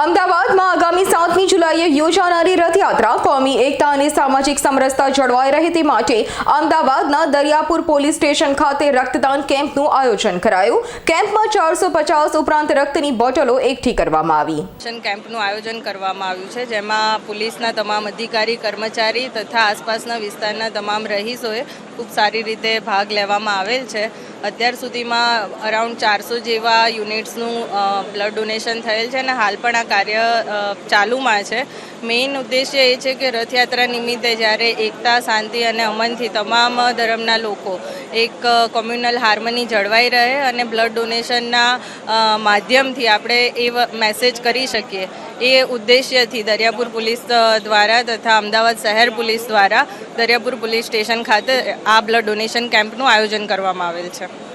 અમદાવાદમાં આગામી સાતમી જુલાઈએ યોજાનારી રથયાત્રા કોમી એકતા અને સામાજિક સમરસતા જળવાઈ રહે તે માટે અમદાવાદના દરિયાપુર પોલીસ સ્ટેશન ખાતે રક્તદાન કેમ્પનું આયોજન કરાયું. કેમ્પમાં ચારસો પચાસ ઉપરાંત રક્તની બોટલો એકઠી કરવામાં આવી. કેમ્પનું આયોજન કરવામાં આવ્યું છે, જેમાં પોલીસના તમામ અધિકારી, કર્મચારી તથા આસપાસના વિસ્તારના તમામ રહીશોએ ખૂબ સારી રીતે ભાગ લેવામાં આવેલ છે. અત્યાર સુધીમાં અરાઉન્ડ ચારસો જેવા યુનિટ્સનું બ્લડ ડોનેશન થયેલ છે અને હાલ પણ આ કાર્ય ચાલુમાં છે. મેઇન ઉદ્દેશ્ય એ છે કે રથયાત્રા નિમિત્તે જ્યારે એકતા, શાંતિ અને અમનથી તમામ ધર્મના લોકો એક કોમ્યુનલ હાર્મની જળવાઈ રહે અને બ્લડ ડોનેશનના માધ્યમથી આપણે એ મેસેજ કરી શકીએ. એ ઉદ્દેશ્યથી દરિયાપુર પોલીસ દ્વારા તથા અમદાવાદ શહેર પોલીસ દ્વારા દરિયાપુર પોલીસ સ્ટેશન ખાતે આ બ્લડ ડોનેશન કેમ્પનું આયોજન કરવામાં આવેલ છે.